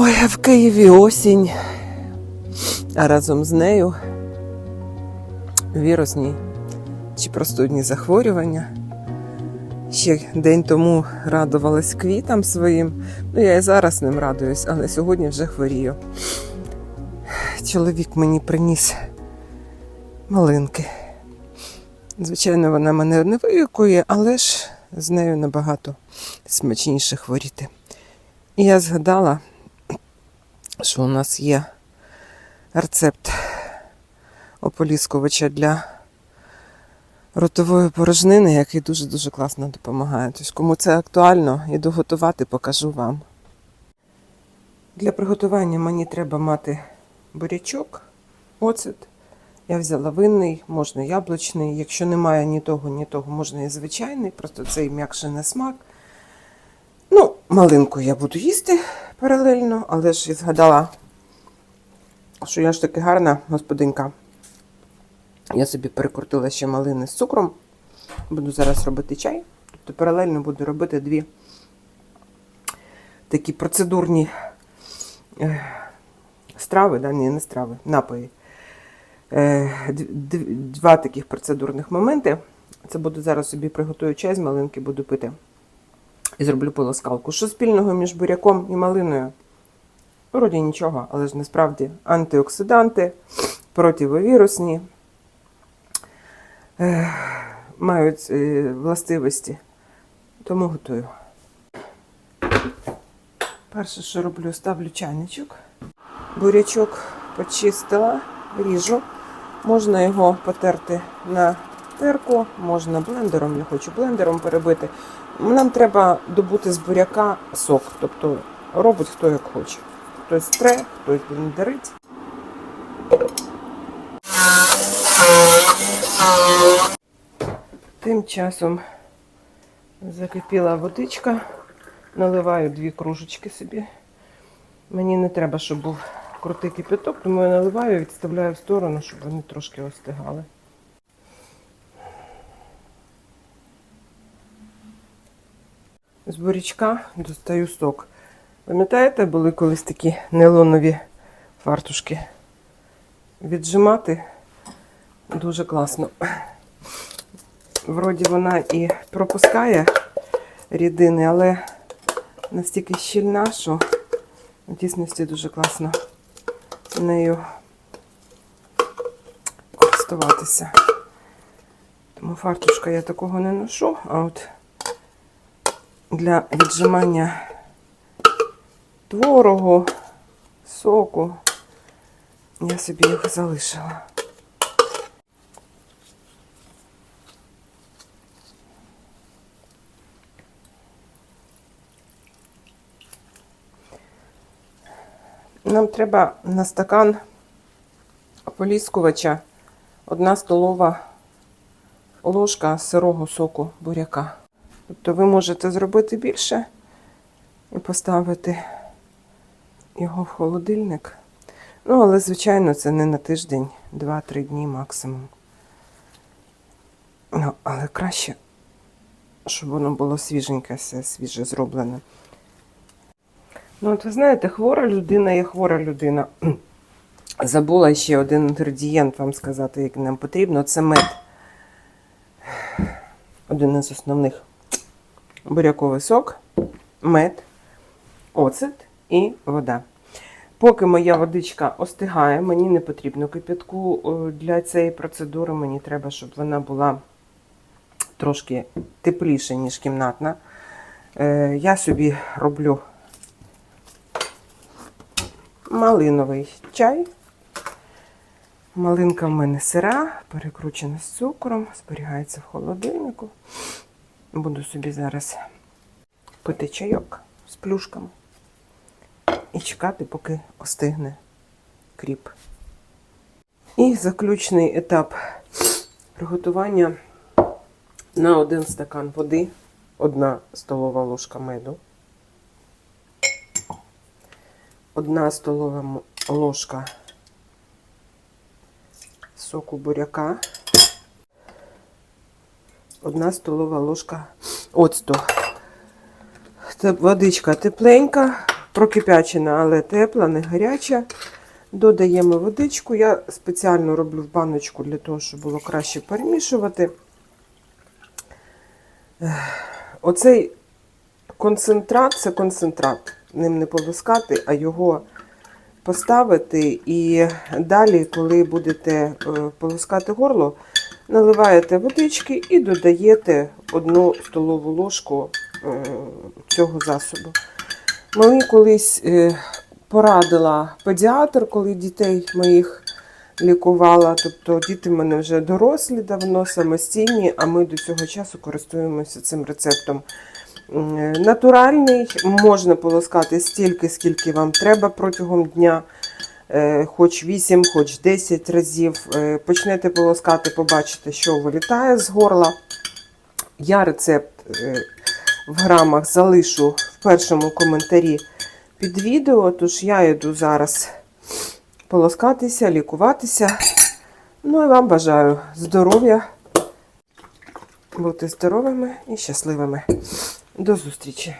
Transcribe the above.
Ой, в Києві осінь. А разом з нею вірусні чи простудні захворювання. Ще день тому радувалась квітам своїм. Ну, я і зараз ним радуюсь, але сьогодні вже хворію. Чоловік мені приніс малинки. Звичайно, вона мене не вилікує, але ж з нею набагато смачніше хворіти. І я згадала, що у нас є рецепт ополіскувача для ротової порожнини, який дуже-дуже класно допомагає. Тож, кому це актуально, іду готувати, покажу вам. Для приготування мені треба мати бурячок, оцет. Я взяла винний, можна яблучний. Якщо немає ні того, ні того, можна і звичайний, просто цей м'якше на смак. Ну, малинку я буду їсти паралельно, але ж я згадала, що я ж таки гарна господинка. Я собі перекрутила ще малини з цукром. Буду зараз робити чай. Тобто паралельно буду робити дві такі процедурні е, страви, да, ні, не страви, напої. Е, два таких процедурних моменти. Це буду зараз собі приготую чай з малинки, буду пити і зроблю полоскалку. Що спільного між буряком і малиною? Вроді нічого, але ж насправді антиоксиданти, противовірусні, е, мають е, властивості. Тому готую. Перше, що роблю, ставлю чайничок. Бурячок почистила, ріжу. Можна його потерти на терку, можна блендером, я хочу блендером перебити. Нам треба добути з буряка сок, тобто робить хто як хоче. Хтось тре, хтось блендерить. Тим часом закипіла водичка, наливаю дві кружечки собі. Мені не треба, щоб був крутий кипяток, тому я наливаю і відставляю в сторону, щоб вони трошки остигали. З бурячка достаю сок. Пам'ятаєте, були колись такі нейлонові фартушки? Віджимати дуже класно. Вроді вона і пропускає рідини, але настільки щільна, що в дійсності дуже класно нею користуватися. Тому фартушка я такого не ношу, а от для віджимання творогу, соку я собі його залишила. Нам треба на стакан ополіскувача одна столова ложка сирого соку буряка. Тобто ви можете зробити більше і поставити його в холодильник. Ну, але, звичайно, це не на тиждень, 2-3 дні максимум. Ну, але краще, щоб воно було свіженьке, все свіже зроблене. Ну, от ви знаєте, хвора людина є хвора людина. Забула ще один інгредієнт вам сказати, який нам потрібно. Це мед. Один із основних буряковий сок, мед, оцет і вода. Поки моя водичка остигає, мені не потрібно кипятку для цієї процедури. Мені треба, щоб вона була трошки тепліша, ніж кімнатна. Е, Я собі роблю малиновий чай. Малинка в мене сира, перекручена з цукром, зберігається в холодильнику. Буду собі зараз пити чайок з плюшками і чекати, поки остигне кріп. І заключний етап приготування на один стакан води, одна столова ложка меду, одна столова ложка соку буряка, одна столова ложка оцту. Це водичка тепленька, прокипячена, але тепла, не гаряча. Додаємо водичку. Я спеціально роблю в баночку для того, щоб було краще перемішувати. Оцей концентрат це концентрат. Ним не полоскати, а його поставити. І далі, коли будете е, полоскати горло, наливаєте водички і додаєте одну столову ложку е, цього засобу. Мені колись е, порадила педіатр, коли дітей моїх лікувала. Тобто діти в мене вже дорослі давно, самостійні, а ми до цього часу користуємося цим рецептом. Е, Натуральний, можна полоскати стільки, скільки вам треба протягом дня. Е, Хоч 8, хоч 10 разів. Е, Почнете полоскати, побачите, що вилітає з горла. Я рецепт е, в грамах залишу в першому коментарі під відео, тож я йду зараз полоскатися, лікуватися. Ну і вам бажаю здоров'я, бути здоровими і щасливими. До зустрічі!